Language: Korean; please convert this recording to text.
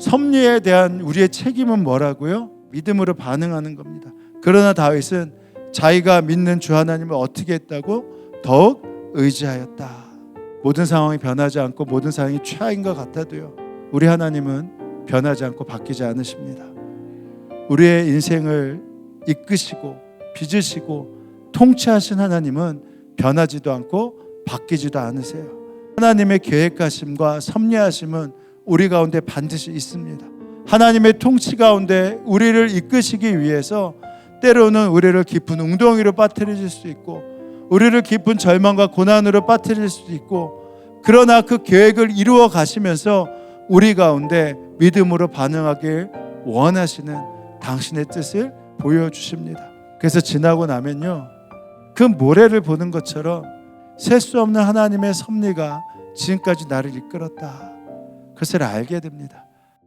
섭리에 대한 우리의 책임은 뭐라고요? 믿음으로 반응하는 겁니다. 그러나 다윗은 자기가 믿는 주 하나님을 어떻게 했다고 더욱 의지하였다. 모든 상황이 변하지 않고 모든 상황이 최악인 것 같아도요. 우리 하나님은 변하지 않고 바뀌지 않으십니다. 우리의 인생을 이끄시고 빚으시고 통치하신 하나님은 변하지도 않고 바뀌지도 않으세요. 하나님의 계획하심과 섭리하심은 우리 가운데 반드시 있습니다. 하나님의 통치 가운데 우리를 이끄시기 위해서 때로는 우리를 깊은 웅덩이로 빠뜨리실 수 있고 우리를 깊은 절망과 고난으로 빠뜨릴 수도 있고 그러나 그 계획을 이루어 가시면서 우리 가운데 믿음으로 반응하길 원하시는 당신의 뜻을 보여주십니다. 그래서 지나고 나면요. 그 모래를 보는 것처럼 셀 수 없는 하나님의 섭리가 지금까지 나를 이끌었다. 그것을 알게 됩니다.